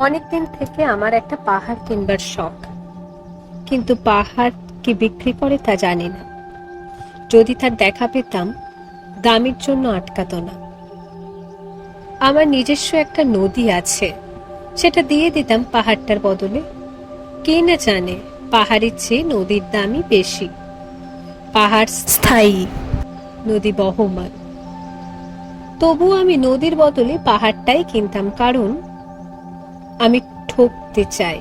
অনেকদিন থেকে আমার একটা পাহাড় কিনবার শখ। কিন্তু পাহাড় কি বিক্রি করে তা জানি না। যদি তার দেখা পেতাম, দামের জন্য আটকাতো না। আমার নিজস্ব একটা নদী আছে, সেটা দিয়ে দিতাম পাহাড়টার বদলে। কে না জানে, পাহাড়ের চেয়ে নদীর দামই বেশি। পাহাড় স্থায়ী, নদী বহমান। তবু আমি নদীর বদলে পাহাড়টাই কিনতাম, কারণ আমি ঠকতে চাই।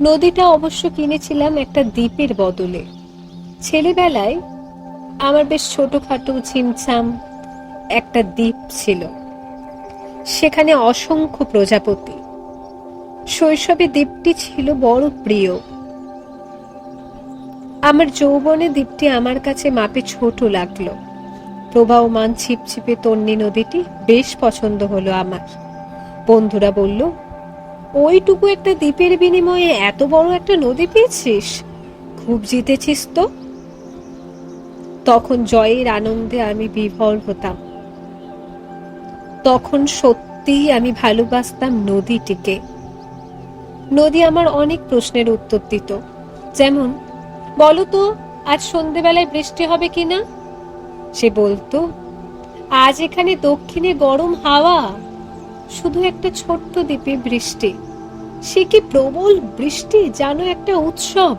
নদীটা অবশ্য কিনেছিলাম একটা দ্বীপের বদলে। ছেলেবেলায় আমার বেশ ছোটখাটো ছিমছাম একটা দ্বীপ ছিল। সেখানে অসংখ্য প্রজাপতি। শৈশবে দ্বীপটি ছিল বড় প্রিয়। আমার যৌবনে দ্বীপটি আমার কাছে মাপে ছোট লাগল। প্রবাহমান ছিপছিপে তন্নি নদীটি বেশ পছন্দ হলো আমার। বন্ধুরা বলল, ওইটুকু একটা দ্বীপের বিনিময়ে এত বড় একটা নদী পেয়েছিস? খুব জিতেছিস তো? তখন জয়ের আনন্দে আমি বিভোর হতাম। তখন সত্যিই আমি ভালোবাসতাম নদীটিকে। নদী আমার অনেক প্রশ্নের উত্তর দিত। যেমন, বলো তো, আজ সন্ধেবেলায় বৃষ্টি হবে কিনা? সে বলতো, আজ এখানে দক্ষিণে গরম হাওয়া। শুধু একটা ছোট্ট দ্বীপে বৃষ্টি। সে কি প্রবল বৃষ্টি, জানো, একটা উৎসব?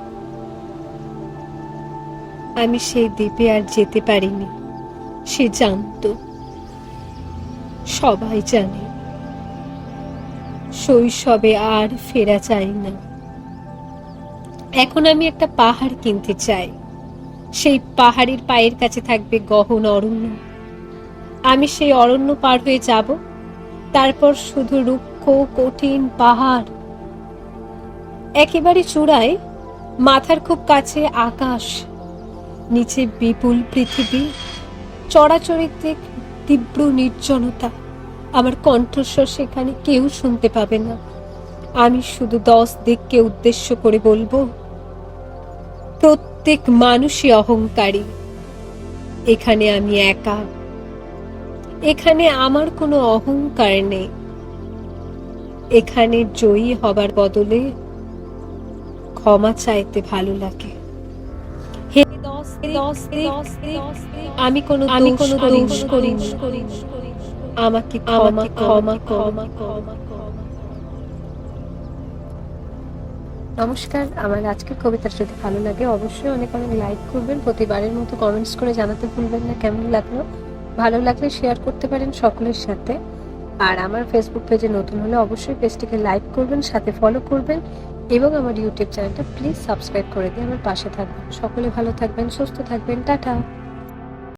আমি সেই দ্বীপে আর যেতে পারিনি, সে জানতো। সবাই জানে, শৈশবে আর ফেরা চাই না। এখন আমি একটা পাহাড় কিনতে চাই। সেই পাহাড়ের পায়ের কাছে থাকবে গহন অরণ্য। আমি সেই অরণ্য পার হয়ে যাব। তারপর শুধু রুক্ষ, কঠিন পাহাড়। একেবারে চূড়ায় মাথার খুব কাছে আকাশ, নিচে বিপুল পৃথিবী চড়াচড়িতে তীব্র নির্জনতা। আমার কণ্ঠস্বর সেখানে কেউ শুনতে পাবে না। আমি শুধু দশ দিককে উদ্দেশ্য করে বলব, প্রত্যেক মানুষই অহংকারী। এখানে আমি একা। এখানে আমার কোনো অহংকার নেই। এখানে জয়ী হবার বদলে ক্ষমা চাইতে ভালো লাগে। আমি কোনো আমি কোনো দোষ করিনি। আমাকে ক্ষমা ক্ষমা ক্ষমা ক্ষমা নমস্কার আমার আজকের কবিতাটা যদি ভালো লাগে অবশ্যই অনেক অনেক লাইক করবেন। প্রতিবারের মতো কমেন্টস করে জানাতে ভুলবেন না। কেমন লাগল? ভালো লাগলে শেয়ার করতে পারেন সকলের সাথে। আর আমার ফেসবুক পেজে নতুন হলে অবশ্যই পেজটিকে লাইক করবেন, সাথে ফলো করবেন এবং আমার ইউটিউব চ্যানেলটা প্লিজ সাবস্ক্রাইব করে দিয়ে আমার পাশে থাকবেন। সকলে ভালো থাকবেন, সুস্থ থাকবেন, টাটা।